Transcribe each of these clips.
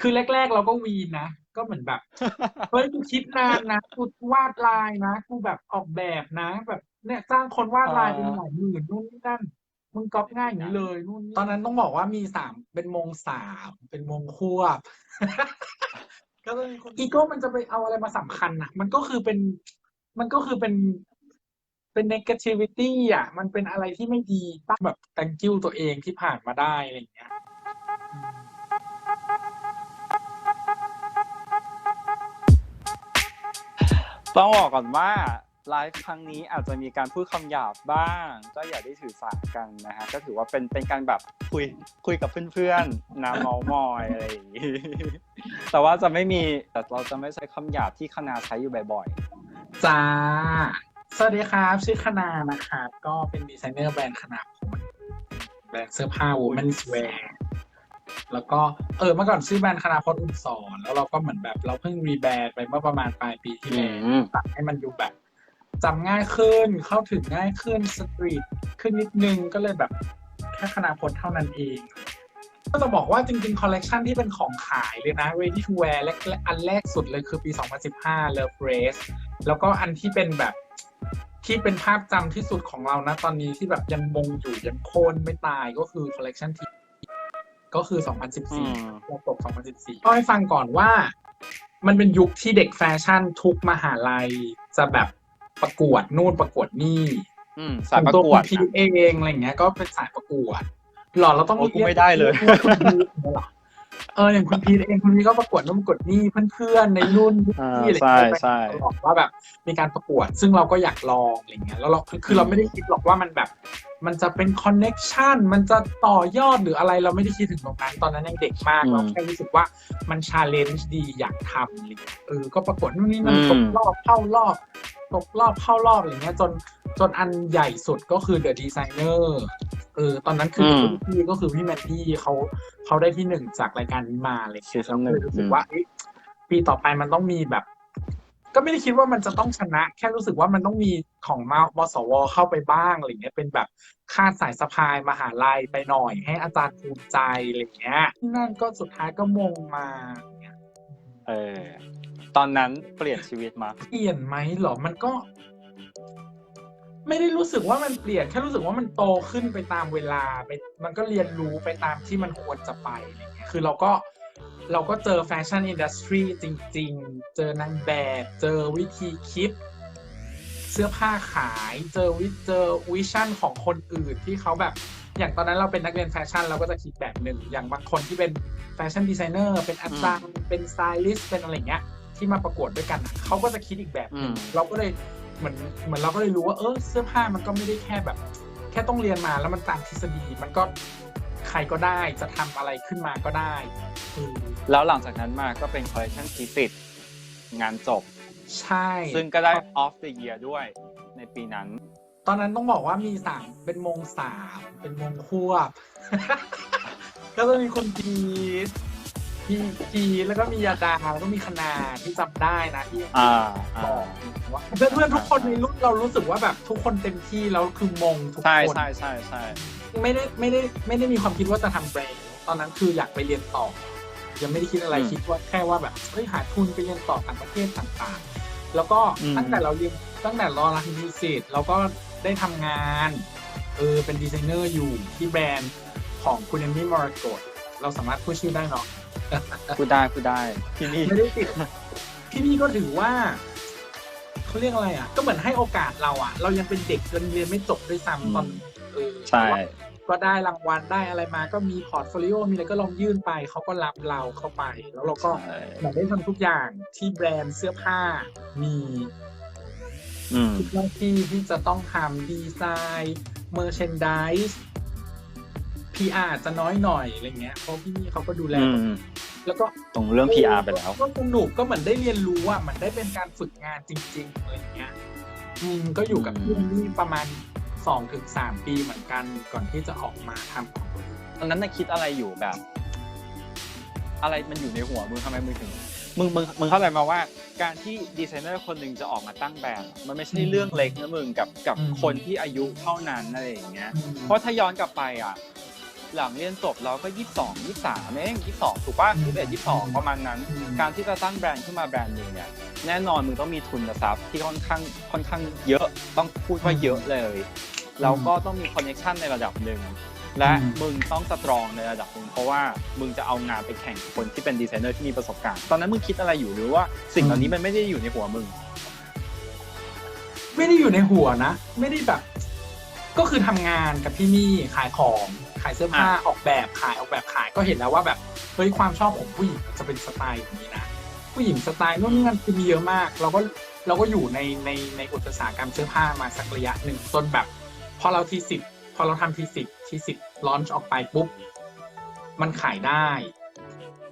คือแรก ๆ เราก็วีนนะ ก็เหมือนแบบ เฮ้ยกูคิดนานนะกูวาดลายนะ กูแบบออกแบบนะ แบบเนี่ยจ้างคนวาดลายเป็นหลายหมื่นนู่นนี่นั่นมึงก๊อปง่ายอย่างนี้เลยนู่นนี่ตอนนั้นต้องบอกว่ามีสามเป็นมงสามเป็นมงควบก็เลยอีโก้มันจะไปเอาอะไรมาสำคัญอะ มันก็คือเป็น มันก็คือเป็นเป็น negativity อะ มันเป็นอะไรที่ไม่ดีป้าแบบ thank you ตัวเองที่ผ่านมาได้อะไรอย่างเงี้ย ต้องบอกก่อนว่าไลฟ์ครั้งนี้อาจจะมีการพูดคำหยาบบ้าง ก็อย่าได้ถือสากันนะฮะก็ถือว่าเป็นเป็นการแบบคุยคุยกับเพื่อนๆนะเมามอยอะไรอย่างนี้แต่ว่าจะไม่มีแต่เราจะไม่ใช้คำหยาบที่คณาใช้อยู่บ่อยๆจ้าสวัสดีครับ ชื่อคณานะครับก็เป็นดีไซเนอร์แบรนด์คณาพลแบรนด์เสื้อผ้า women's wear แล้วก็ เออเมื่อก่อนชื่อแบรนด์คณาพลอุ่นสอนแล้วเราก็เหมือนแบบเราเพิ่งรีแบรนด์ไปเมื่อประมาณปลายปีที่ๆแล้วอืมตัดให้มันดูแบบจำง่ายขึ้นเข้าถึงง่ายขึ้นสตรีทขึ้นนิดนึงก็เลยแบบแค่คณาพลเท่านั้นเองก็จะบอกว่าจริงๆ คอลเลกชันที่เป็นของขายเลยนะ ready to wear และและอันแรกสุดเลยคือปี 2015 Love Race แล้วก็อันที่เป็นแบบที่เป็นภาพจำที่สุดของเรานะตอนนี้ที่แบบยังมงอยู่ยังโค่นไม่ตายก็คือคอลเลกชันที่ ก็คืออืม2014เราตก 2014ก็ให้ฟังก่อนว่า มันเป็นยุคที่เด็กแฟชั่นทุกมหาลัยจะแบบประกวดนู่นประกวดนี่อืมสายประกวดพีนะเองอะไรอย่างเงี้ย ก็เป็นสายประกวดหรอเราต้องโอ้กูรีกไม่ได้เลยรีกว่าคุณพีทเหรอเอออย่างคุณพีทเองคุณพีทก็ประกวดนู่นประกวดนี่เพื่อนๆในรุ่นอ่าที่อะไรใช่เงี้ยใช่บอกว่าแบบมีการประกวด ซึ่งเราก็อยากลองอะไรเงี้ยแล้วเราคือคือเราไม่ได้คิดหรอกว่ามันแบบ มันจะเป็นคอนเน็กชันมันจะต่อยอดหรืออะไรเราไม่ได้คิดถึงตรงนั้น ตอนนั้นยังเด็กมากอืมเราแค่รู้สึกว่ามันชาเลนจ์ดีอยากทำอะไรเงี้ยเออก็ประกวดนู่นนี่นั่นอืมตกรอบเข้ารอบตกรอบเข้ารอบอะไรเงี้ยจนจนอันใหญ่สุดก็คือ The Designer เออตอนนั้นคืออมพี่ก็คือพี่แมทตี้เขาเขาได้ที่หนึ่งจากรายการนี้มาเลยซีซั่นหนึ่งรู้สึกว่าเอ๊ะปีต่อไปมันต้องมีแบบ ก็ไม่ได้คิดว่ามันจะต้องชนะ แค่รู้สึกว่ามันต้องมีของมามสวเข้าไปบ้างอะไรเงี้ยเป็นแบบคาดสายสะพายมหาลัยไปหน่อย ให้อาจารย์ภูมิใจอะไรเงี้ยนั่นก็สุดท้ายก็มงมาเนี่ยเออตอนนั้นเปลี่ยนชีวิตมาเปลี่ยนไหมเหรอมันก็ ไม่ได้รู้สึกว่ามันเปลี่ยนแค่รู้สึกว่ามันโตขึ้นไปตามเวลาไปมันก็เรียนรู้ไปตามที่มันควรจะไปอะไรเงี้ยคือเราก็ เราก็เจอแฟชั่นอินดัสทรีจริง ๆ เจอนางแบบ เจอวิธีคิด เสื้อผ้าขาย เจอวิเจอวิชั่นของคนอื่นที่เขาแบบ อย่างตอนนั้นเราเป็นนักเรียนแฟชั่นเราก็จะคิดแบบหนึ่ง อย่างบางคนที่เป็นแฟชั่นดีไซเนอร์ เป็นอาจารย์ เป็นสไตลิสต์ เป็นอะไรเงี้ย ที่มาประกวดด้วยกันอะเขาก็จะคิดอีกแบบหนึ่งอืมเราก็เลยเหมือนเหมือนเราก็เลยรู้ว่าเออเสื้อผ้ามันก็ไม่ได้แค่แบบ แค่ต้องเรียนมาแล้วมันตามทฤษฎีมันก็ ใครก็ได้จะทำอะไรขึ้นมาก็ได้เออแล้วหลังจากนั้นมาก็เป็นคอลเลคชันทีสิทธ์งานจบ ใช่ ซึ่งก็ได้ off the year ด้วยในปีนั้น ตอนนั้นต้องบอกว่ามีสามเป็นมงสามเป็นมงควบ ก็จะมีคุณพีทพี่พีทแล้วก็มียาดาแล้วก็มีคณาที่จำได้นะที่อ่าบอ่าอกว่าเพื่อนๆทุกคนในรุ่นเรารู้สึกว่าแบบทุกคนเต็มที่แล้วคือมงทุกใช่คนใช่ใช่ใช่ ไม่ได้ไม่ได้ไม่ได้มีความคิดว่าจะทำแบรนด์ตอนนั้นคืออยากไปเรียนต่อ ยังไม่ได้คิดอะไรคิดว่าแค่ว่าแบบเฮ้ยหาทุนไปเรียนต่อต่างประเทศต่างๆ แล้วก็ตั้งแต่เราเรียนตั้งแต่รอรันยูสิตเราก็ได้ทำงานเออเป็นดีไซเนอร์อยู่ที่แบรนด์ของคุณเอมมี่มอร์กดเราสามารถพูดชื่อได้เนาะพูดได้พูดได้ที่นี่ไม่ได้ติดที่นี่ก็ถือว่าเขาเรียกอะไรอะ ก็เหมือนให้โอกาสเราอะ เรายังเป็นเด็กจนเรียนไม่จบด้วยซ้ำตอนเออใช่ ก็ได้รางวัลได้อะไรมา ก็มีพอร์ตโฟลิโอมีอะไรก็ลองยื่นไป เขาก็รับเราเข้าไป แล้วเราก็ใช่เหมือนได้ทำทุกอย่างที่แบรนด์เสื้อผ้ามีอืมทุกหน้าที่ที่จะต้องทำดีไซน์เมอร์เชนดิส PR อาจจะน้อยหน่อยอะไรเงี้ยเพราะพี่นี่เขาก็ดูแลอืตรงมนี้แล้วก็ตรงเรื่อง PR ไปแล้วก็สนุกก็เหมือนได้เรียนรู้อะเหมือนได้เป็นการฝึกงานจริงๆอะไรเงี้ยอืมก็อยู่กับอืมพี่นี่ประมาณ สองถึงสามปีเหมือนกันก่อนที่จะออกมาทำของตัวเองตอนนั้นน่ะคิดอะไรอยู่แบบ อะไรมันอยู่ในหัวมึงทำไมมึงถึงมึงมึงมึงเข้าใจมาว่า การที่ดีไซเนอร์คนหนึ่งจะออกมาตั้งแบรนด์มันไม่ใช่เรื่องเล็กนะมึงกับกับคนที่อายุเท่านั้นอะไรอย่างเงี้ย เพราะถ้าย้อนกลับไปอะ หลังเรียนจบเราก็ยี่สิบสองยี่สามเองยี่สองถูกป่ะยี่สิบเอ็ดยี่สองประมาณนั้นอืมการที่จะตั้งแบรนด์ขึ้นมาแบรนด์หนึ่งเนี่ยแน่นอนมึงต้องมีทุนทรัพย์ที่ค่อนข้างค่อนข้างเยอะต้องพูดว่าเยอะเลย แล้วก็ต้องมีคอนเนคชันในระดับหนึ่งและอืมมึงต้องสตรองในระดับหนึ่งเพราะว่ามึงจะเอางานไปแข่งกับคนที่เป็นดีไซเนอร์ที่มีประสบการณ์ ตอนนั้นมึงคิดอะไรอยู่หรือว่าสิ่งเหล่านี้มันไม่ได้อยู่ในหัวมึง ไม่ได้อยู่ในหัวนะ ไม่ได้แบบ ก็คือทำงานกับพี่มี่ขายของขายเสื้อผ้าอะออกแบบขายออกแบบขายก็เห็นแล้วว่าแบบเฮ้ยความชอบของผู้หญิงจะเป็นสไตล์อย่างนี้นะผู้หญิงสไตล์นู่นนี่นั่นคือมีเยอะมาก เราก็เราก็อยู่ในในในอุตสาหกรรมเสื้อผ้ามาสักระยะหนึ่งจนแบบ พอเราทีสิบพอเราทำทีสิบทีสิบลอนช์ออกไปปุ๊บ มันขายได้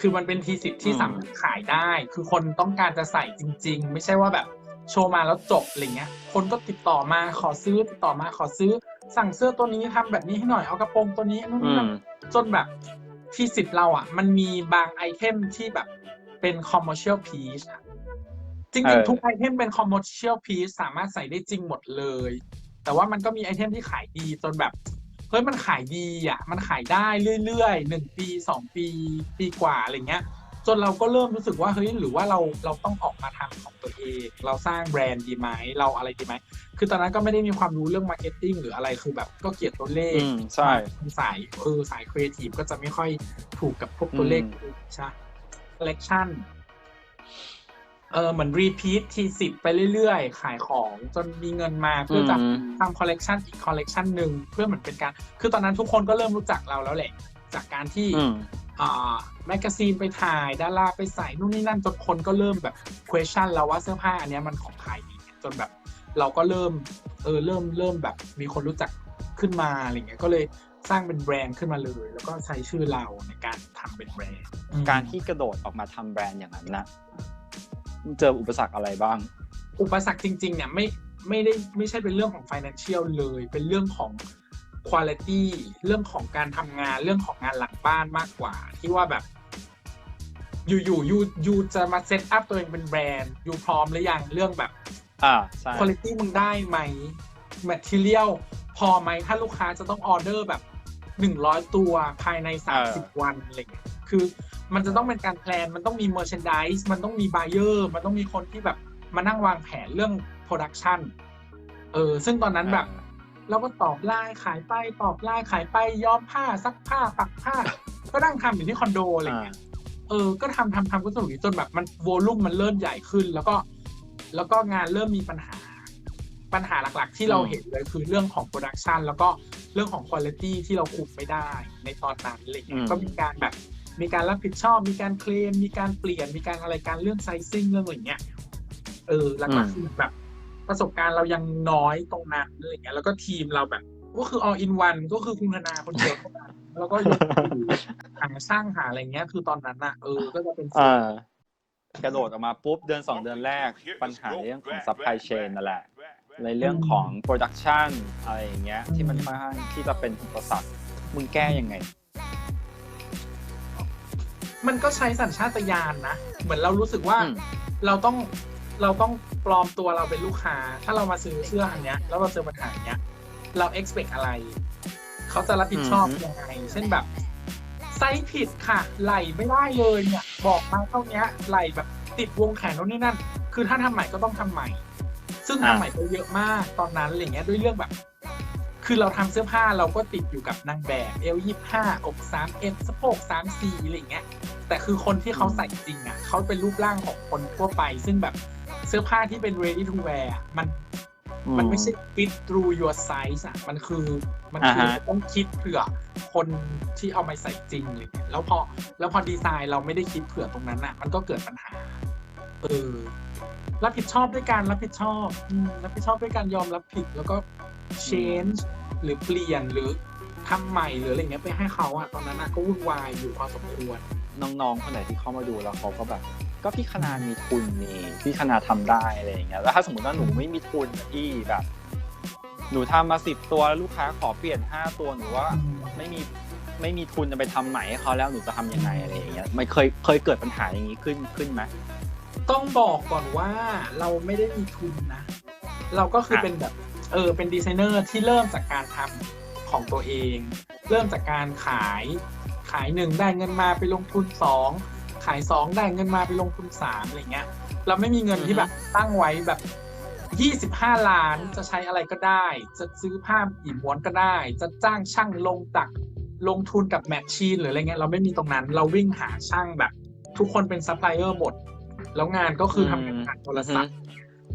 คือมันเป็นทีสิบที่อืมสามารถขายได้ คือคนต้องการจะใส่จริง ๆ ไม่ใช่ว่าแบบโชว์มาแล้วจบอะไรเงี้ย คนก็ติดต่อมาขอซื้อติดต่อมาขอซื้อ สั่งเสื้อตัวนี้ทำแบบนี้ให้หน่อยเอากระโปรงตัวนี้นู่นอืนี่มนั่นจนแบบที่สิบเราอะ มันมีบางไอเทมที่แบบเป็น commercial piece อะจเอริงอๆทุกไอเทมเป็น commercial piece สามารถใส่ได้จริงหมดเลย แต่ว่ามันก็มีไอเทมที่ขายดีจนแบบเฮ้ยมันขายดีอะ มันขายได้เรื่อยๆหนึ่งปีสองปีปีกว่าอะไรเงี้ย จนเราก็เริ่มรู้สึกว่าเฮ้ยหรือว่าเราเราต้องออกมาทำของตัวเอง เราสร้างแบรนด์ดีไหมเราอะไรดีไหมคือตอนนั้นก็ไม่ได้มีความรู้เรื่องมาร์เก็ตติ้งหรืออะไรคือแบบก็เกลียดตัวเลขอืมใช่สายเออสายครีเอทีฟก็จะไม่ค่อยถูกกับพวกตัวเลขอืมใช่ collection เออเหมือนรีพีททีสิบไปเรื่อยๆ ขายของจนมีเงินมาเพื่อจะอืมทำคอลเลกชันอีกคอลเลกชันหนึ่งเพื่อเหมือนเป็นการ คือตอนนั้นทุกคนก็เริ่มรู้จักเราแล้วแหละ จากการที่อืมอ่าแมกกาซีนไปถ่ายดาราไปใส่นู่นนี่นั่นจนคนก็เริ่มแบบ question เราว่าเสื้อผ้าอันเนี้ยมันของใครจนแบบ เราก็เริ่มเออเริ่มเริ่มแบบมีคนรู้จักขึ้นมาอะไรเงี้ยก็เลยสร้างเป็นแบรนด์ขึ้นมาเลย แล้วก็ใช้ชื่อเราในการทำเป็นแบรนด์อืมการที่กระโดดออกมาทำแบรนด์อย่างนั้นนะ เจออุปสรรคอะไรบ้าง อุปสรรคจริง ๆ เนี่ยไม่ไม่ได้ไม่ใช่เป็นเรื่องของ financial เลย เป็นเรื่องของ quality เรื่องของการทำงานเรื่องของงานหลังบ้านมากกว่า ที่ว่าแบบ อยู่อยู่ยูยูจะมาเซตอัพตัวเองเป็นแบรนด์ยูพร้อมหรือยังเรื่องแบบอ่าใช่คุณภาพมึงได้ไหม material พอไหมถ้าลูกค้าจะต้องออเดอร์แบบหนึ่งร้อยตัวภายในสามสิบวันอะไรเงี้ยคือ มันจะต้องเป็นการแพลน มันต้องมี merchandise มันต้องมี buyer มันต้องมีคนที่แบบมานั่งวางแผนเรื่อง production เออ ซึ่งตอนนั้นแบบเราก็ตอบไลน์ขายไปตอบไลน์ขายไปย้อมผ้าซักผ้าปักผ้า ก็นั่งทำอยู่ที่คอนโดอะไรอ่าเงี้ย เออ ก็ทำทำทำก็สนุกดีจนแบบมันโวลุ่มมันเริ่มใหญ่ขึ้น แล้วก็ แล้วก็งานเริ่มมีปัญหา ปัญหาหลักๆ ที่เราอืมเห็นเลยคือเรื่องของโปรดักชันแล้วก็เรื่องของคุณภาพที่เราคุมไม่ได้ในตอนนั้นอะไรเงี้ยก็มีการแบบ มีการรับผิดชอบ มีการเคลม มีการเปลี่ยน มีการอะไรการเรื่องไซซิ่งเรื่องอะไรเงี้ย เออหลักๆคือแบบ ประสบการณ์เรายังน้อยตรงนั้นอะไรเงี้ย แล้วก็ทีมเราแบบ ก็คือ all in one ก็คือคุณธนาคนเดียวเท่านั้นแล้วก็ยกมือหาช่างหาอะไรเงี้ย คือตอนนั้นอะเออ ก็จะเป็นอ่ากระโดดออกมาปุ๊บเดือนสองเดือนแรก ปัญหาเรื่องของ supply chain นั่นแหละในเรื่องของ production อะไรอย่างเงี้ยที่มันค่อนข้างที่จะเป็นอุปสรรคมึงแก้ยังไง มันก็ใช้สัญชาตญาณนะ เหมือนเรารู้สึกว่าอืม เราต้องเราต้องปลอมตัวเราเป็นลูกค้า ถ้าเรามาซื้อเสื้ออันเนี้ย แล้วเราเจอปัญหาเนี้ย เรา expect อะไร เขาจะรับผิดชอบอืมยังไง เช่นแบบไซส์ผิดค่ะ ไหลไม่ได้เลยเนี่ย บอกมาเท่าเนี้ย ไหลแบบติดวงแขนโน่นนี่นั่น คือถ้าทำใหม่ก็ต้องทำใหม่ ซึ่งทำใหม่ไปเยอะมากตอนนั้นอะไรเงี้ยด้วยเรื่องแบบ คือเราทำเสื้อผ้าเราก็ติดอยู่กับนางแบบเอลยี่ห้าอกสามเอ็ดสะโพกสามสี่อะไรเงี้ยแต่คือคนที่เขาใส่จริงอะเขาเป็นรูปร่างของคนทั่วไป ซึ่งแบบเสื้อผ้าที่เป็น ready to wear อะมันมันไม่ใช่ fit through your size อะมันคือมันคืออ่าฮะต้องคิดเผื่อคนที่เอามาใส่จริงอะไรเลยแล้วพอแล้วพอดีไซน์เราไม่ได้คิดเผื่อตรงนั้นอะ มันก็เกิดปัญหาเออรับผิดชอบด้วยการรับผิดชอบอืมรับผิดชอบด้วยการยอมรับผิดแล้วก็ change หรือเปลี่ยนหรือทำใหม่หรืออะไรเงี้ยไปให้เขาอะตอนนั้นอะก็วุ่นวายอยู่พอสมควรน้องๆคนไหนที่เข้ามาดูแล้วเขาก็แบบ ก็พี่คณามีทุนนี่พี่คณาทำได้อะไรอย่างเงี้ยแล้วถ้าสมมติว่าหนูไม่มีทุนอะพี่แบบ หนูทำมาสิบตัวแล้วลูกค้าขอเปลี่ยนห้าตัวหนูว่าไม่มีไม่มีทุนจะไปทำใหม่ให้เขาแล้วหนูจะทำยังไงอะไรอย่างเงี้ยไม่เคยเคยเกิดปัญหาอย่างนี้ขึ้นขึ้นไหมต้องบอกก่อนว่าเราไม่ได้มีทุนนะ เราก็คืออะเป็นแบบ เออเป็นดีไซเนอร์ที่เริ่มจากการทำของตัวเอง เริ่มจากการขายขายหนึ่งได้เงินมาไปลงทุนสองขายสองได้เงินมาไปลงทุนสามอะไรเงี้ย เราไม่มีเงินที่แบบตั้งไว้แบบ25ล้านจะใช้อะไรก็ได้ จะซื้อผ้ากี่ม้วนก็ได้ จะจ้างช่างลงตักลงทุนกับแมชชีนหรืออะไรเงี้ยเราไม่มีตรงนั้น เราวิ่งหาช่างแบบ ทุกคนเป็นซัพพลายเออร์หมด แล้วงานก็คือทำเป็นงานโทรศัพท์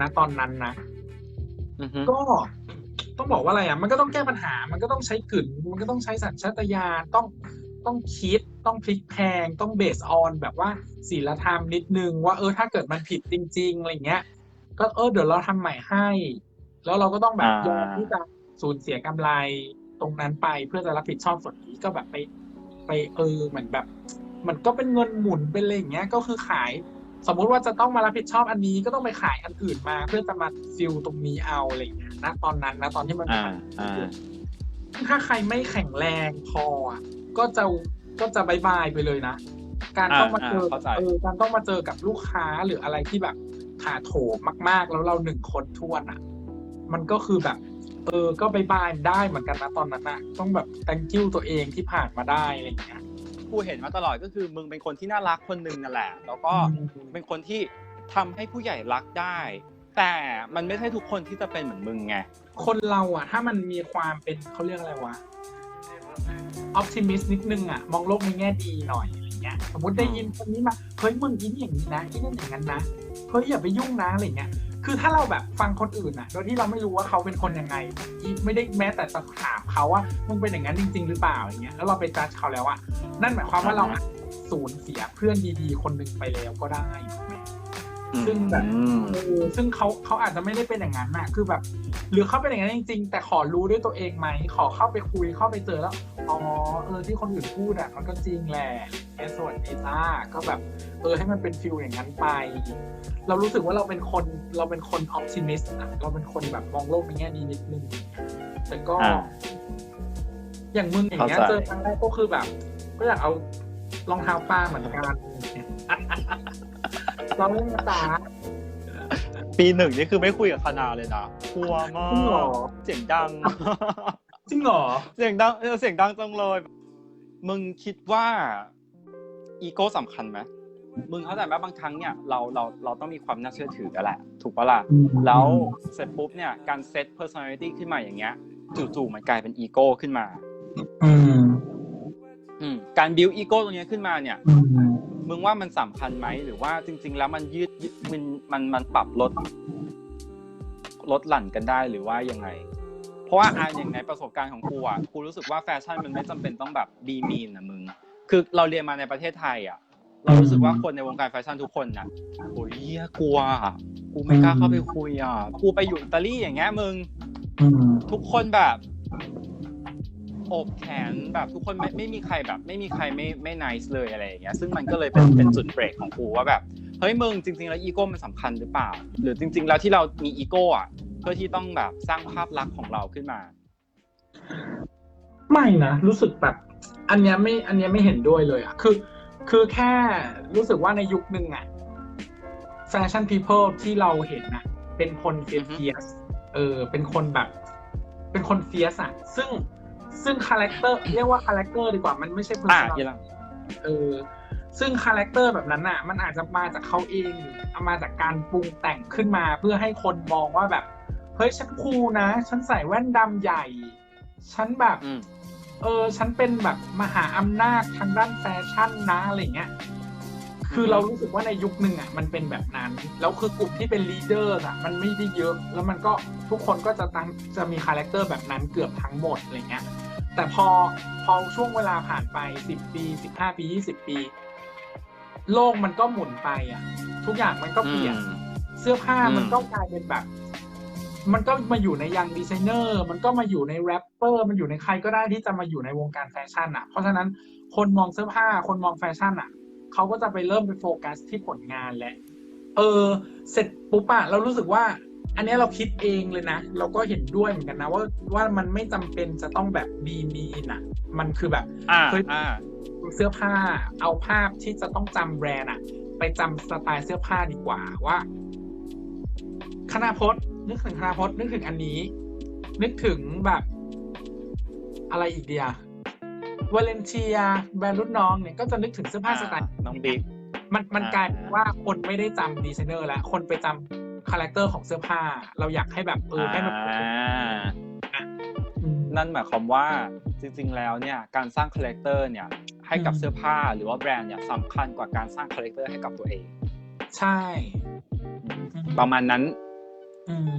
นะตอนนั้นนะอือฮึ ก็ต้องบอกว่าอะไรอะ มันก็ต้องแก้ปัญหา มันก็ต้องใช้กึ่นมันก็ต้องใช้สัญชาตญาณต้องต้องคิดต้องพลิกแพลงต้องเบสออนแบบว่าศีลธรรมนิดนึง ว่าเออถ้าเกิดมันผิดจริงๆอะไรเงี้ย ก็เออเดี๋ยวเราทำใหม่ให้ แล้วเราก็ต้องแบบยอมที่จะสูญเสียกำไรตรงนั้นไปเพื่อจะรับผิดชอบส่วนนี้ก็แบบไป ไปเออเหมือนแบบ มันก็เป็นเงินหมุนเป็นอะไรอย่างเงี้ย ก็คือขาย สมมุติว่าจะต้องมารับผิดชอบอันนี้ก็ต้องไปขายอันอื่นมา เพื่อจะมาฟิลตรงนี้เอาอะไรอย่างเงี้ยนะตอนนั้นนะตอนที่มันอ่าอ่าถ้าใครไม่แข็งแรงพออะก็จะก็จะบายบายไปเลยนะ การต้องมาเจออ่าเข้าใจเออการต้องมาเจอกับลูกค้าหรืออะไรที่แบบถาโถมมาก ๆ แล้วเราหนึ่งคนทวนอะ มันก็คือแบบ เออก็บายบายได้เหมือนกันนะตอนนั้นอะ ต้องแบบ thank you ตัวเองที่ผ่านมาได้อะไรอย่างเงี้ย กูเห็นมาตลอดก็คือมึงเป็นคนที่น่ารักคนหนึ่งนั่นแหละ แล้วก็อืมเป็นคนที่ทำให้ผู้ใหญ่รักได้ แต่มันไม่ใช่ทุกคนที่จะเป็นเหมือนมึงไง คนเราอะ ถ้ามันมีความเป็นเขาเรียกอะไรวะออ t ติมิสนิดนึงอะ มองโลกในแง่ดีหน่อยอะไรเงี้ย สมมติได้ยินคนนี้มา เฮ้ยมึงอินอย่างนี้นะอินนั่นอย่างนั้นนะ เฮ้ยอย่าไปยุ่งนะอะไรเงี้ย คือถ้าเราแบบฟังคนอื่นอะโดยที่เราไม่รู้ว่าเขาเป็นคนยังไง ไม่ได้แม้แต่จะถามเขาว่ามึงเป็นอย่างนั้นจริง ๆ หรือเปล่าอย่างเงี้ยแล้วเราไปจัดเขาแล้วอะนั่นหมายความว่าเราสูญเสียเพื่อนดีๆ คนหนึ่งไปแล้วก็ได้ถูกไหม ซึ่งแบบอืมเออซึ่งเขาเขาอาจจะไม่ได้เป็นอย่างนั้นนะคือแบบ หรือเขาเป็นอย่างนั้นจริง ๆ แต่ขอรู้ด้วยตัวเองไหม ขอเข้าไปคุยเข้าไปเจอแล้ว อ๋อ เออที่คนอื่นพูดอะมันก็จริงแหละแค่ส่วนดีจ้าก็แบบ เออให้มันเป็นฟิลอย่างนั้นไป เรารู้สึกว่าเราเป็นคนเราเป็นคนออ t ติมิสต์อะเราเป็นคนแบบมองโลกในแง่ดีนิดนึง แต่ก็อ่าอย่างมึงอย่างเงี้ยเข้าใจเจอครั้งแรกก็คือแบบ ก็อยากเอารองเท้าปลาเหมือนกัน เราเล่นตาปีหนึ่งนี่คือไม่คุยกับคณาเลยนะกลัวมาจริงเหรอกเสียงดัง จริงเหรอ เสียงดังเออเสียงดังจังเลย มึงคิดว่าอีโก้สำคัญไหมมึงเข้าใจไหมบางครั้งเนี่ยเราเราเราต้องมีความน่าเชื่อถือกันแหละ ถูกปะล่ะ แล้วเสร็จปุ๊บเนี่ยการเซต personality ขึ้นมาอย่างเงี้ยจู่ๆมันกลายเป็นอีโก้ขึ้นมา อืมอืมการ build อีโก้ตรงเนี้ยขึ้นมาเนี่ย อืม มึงว่ามันสำคัญไหมหรือว่าจริง ๆ แล้วมันยืดยืดมันมันมันปรับลดลดหลั่นกันได้หรือว่ายังไง เพราะว่าอะอย่างในประสบการณ์ของกูอะกูรู้สึกว่าแฟชั่นมันไม่จำเป็นต้องแบบดีมีนนะมึง คือเราเรียนมาในประเทศไทยอะ เรารู้สึกว่าคนในวงการแฟชั่นทุกคนน่ะโอ้ยเหี้ยกลัวอะกูไม่กล้าเข้าไปคุยอะกูไปอยู่อิตาลีอย่างเงี้ยมึง อืม ทุกคนแบบโอ บแขนแบบทุกคนไม่ไม่มีใครแบบ ไม่มีใครไม่ไม่นิสเลยอะไรอย่างเงี้ยซึ่งมันก็เลยเป็นเป็นจุดเบรกของกูว่าแบบเฮ้ยมึงจริง ๆ แล้วอีโก้มันสำคัญหรือเปล่า หรือจริง ๆ แล้วที่เรามีอีโก้อะเพื่อที่ต้องแบบสร้างภาพลักษณ์ของเราขึ้นมา ไม่นะรู้สึกแบบ อันเนี้ยไม่อันเนี้ยไม่เห็นด้วยเลยอะคือ คือแค่รู้สึกว่าในยุคนึงอะแฟชั่นพีเพิลที่เราเห็นอะเป็นคนเฟียอือฮึเฟียสเออ เป็นคนแบบ เป็นคนเฟียสอะซึ่ง ซึ่งคาแรคเตอร์เรียกว่าคาแรคเตอร์ดีกว่ามันไม่ใช่อะ personality ยี่ลังเออซึ่งคาแรคเตอร์แบบนั้นน่ะ มันอาจจะมาจากเขาเองหรือเอามาจากการปรุงแต่งขึ้นมาเพื่อให้คนมองว่าแบบเฮ้ยฉันคูลนะ ฉันใส่แว่นดำใหญ่ ฉันแบบอืมเออ ฉันเป็นแบบมหาอำนาจทางด้านแฟชั่นนะอะไรเงี้ยคือเรารู้สึกว่าในยุคหนึ่งอะมันเป็นแบบนั้น แล้วคือกลุ่มที่เป็นลีดเดอร์อะ มันไม่ได้เยอะ แล้วมันก็ทุกคนก็จะตั้งจะมีคาแรคเตอร์แบบนั้นเกือบทั้งหมดอะไรเงี้ย แต่พอพอช่วงเวลาผ่านไปสิบปีสิบห้าปียี่สิบปี โลกมันก็หมุนไปอะ ทุกอย่างมันก็เปลี่ยน เสื้อผ้าอืมมันก็กลายเป็นแบบ มันก็มาอยู่ในยังดีไซเนอร์ มันก็มาอยู่ในแรปเปอร์ มันอยู่ในใครก็ได้ที่จะมาอยู่ในวงการแฟชั่นอะ เพราะฉะนั้นคนมองเสื้อผ้าคนมองแฟชั่นอะเขาก็จะไปเริ่มไปโฟกัสที่ผลงานแหละ เออ เสร็จปุ๊บอะเรารู้สึกว่า อันเนี้ยเราคิดเองเลยนะ เราก็เห็นด้วยเหมือนกันนะ ว่าว่ามันไม่จำเป็นจะต้องแบบดีมีน่ะมันคือแบบอ่าเฮ้ยอ่าเสื้อผ้าเอาภาพที่จะต้องจำแบรนด์อะไปจำสไตล์เสื้อผ้าดีกว่าว่าคณาพจน์นึกถึงคณาพจน์นึกถึงอันนี้ นึกถึงแบบ อะไรอีกเดียวาเลนเทียแบรนด์รุ่นน้องเนี่ยก็จะนึกถึงเสื้อผ้าสไตล์น้องบิ๊กมันมันอ่ากลายเป็นว่าคนไม่ได้จำดีไซเนอร์แล้วคนไปจำ คาแรคเตอร์ของเสื้อผ้า เราอยากให้แบบเออให้มันอ่าอืมนั่นหมายความว่าจริงๆแล้วเนี่ยการสร้างคาแรคเตอร์เนี่ยให้กับอืมเสื้อผ้าหรือว่าแบรนด์เนี่ยสำคัญกว่าการสร้างคาแรคเตอร์ให้กับตัวเอง ใช่ ประมาณนั้นอืม